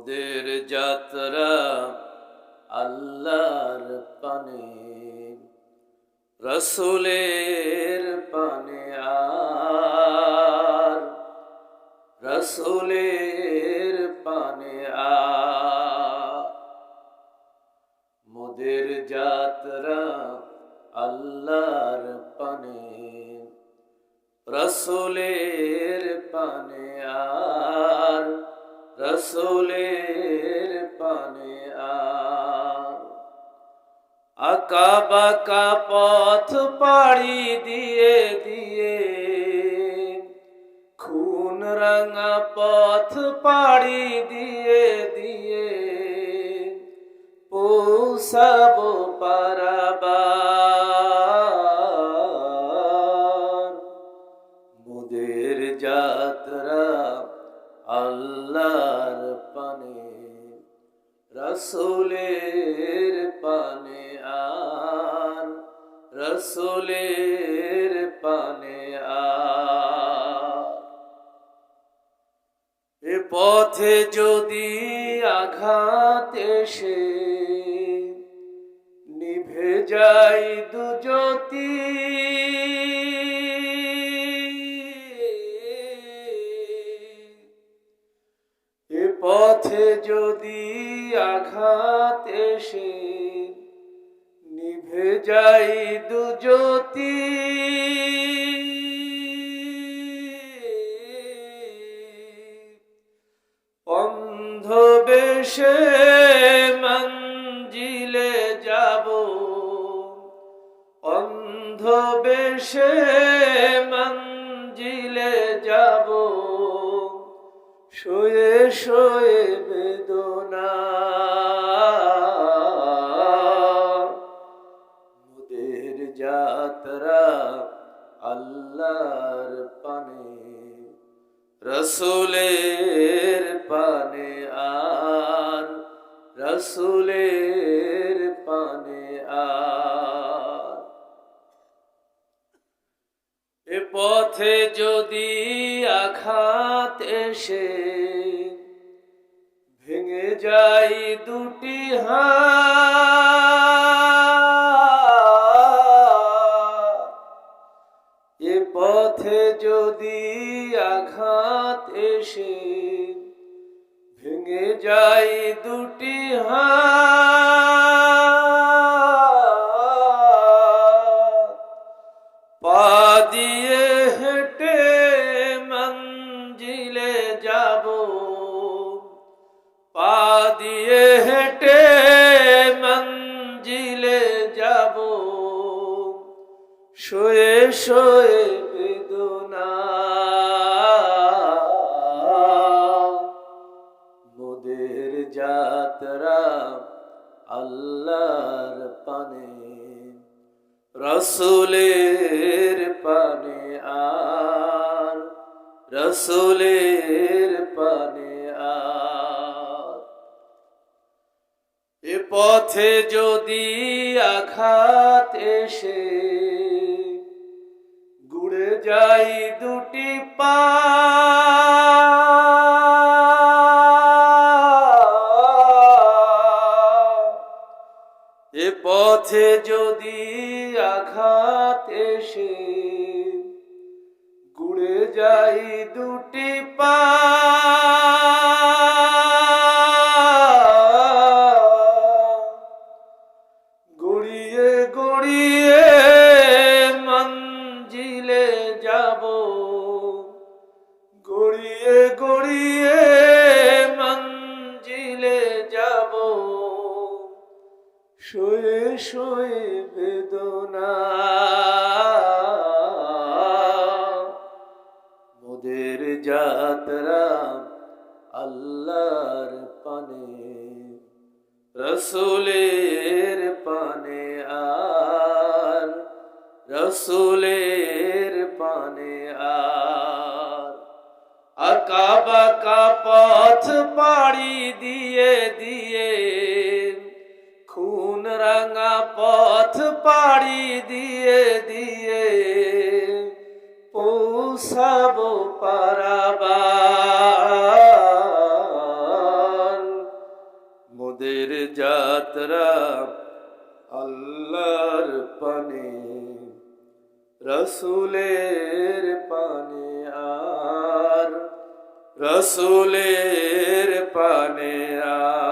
মোদের যাত্রা আল্লাহর পানে। রসুলের পানে আর, রসুলের পানে আর। মোদের যাত্রা আল্লাহর পানে। রসুলের পানে আর রসুলের পানে আকা বাকা পথ পাড়ি দিয়ে দিয়ে, খুন রাঙা পথ পাড়ি দিয়ে দিয়ে, পৌঁছাব পারাবার পানে, রসুলের পানে আর, রসুলের পানে আর। এ পথে যদি আঘাত এসে, নিভে যাই দুজ্যোতি পথে যদি আঘাত এসে নিভে যাই দুজ্যোতি অন্ধ বেশে মঞ্জিলে যাব। অন্ধ বেশে শোয়ে শোয়ে বেদনা। মোদের যাত্রা আল্লাহর পানে রসুলের পানে আর রসুলের পানে পথে যদি আঘাত এসে ভেঙে যাই দুটি হাত, এ পথে যদি আঘাত এসে ভেঙে যাই দুটি হাত শোয়ে শোয়ে বেদনা। মোদের যাত্রা আল্লাহর পানে, রসুলের পানে আর, রসুলের পানে আর। এ পথে যদি আঘাত এসে গুড়ে যাই দুটি পা। এ পথে যদি আঘাত এসে গুড়ে যাই দুটি পা। যাব। গড়িয়ে গড়িয়ে মঞ্জিলে যাব। শোয়ে শোয়ে বেদনা। মোদের যাত্রা আল্লাহর পানে, রসুলের পানে আর। রসুলের পানে আর। আকা বাকা পথ পাড়ি দিয়ে দিয়ে, খুন রাঙা পথ পাড়ি দিয়ে দিয়ে পৌঁছাবো পারাবার। মোদের যাত্রা আল্লাহর পানে রসুলের পানে আর রসুলের পানে আর।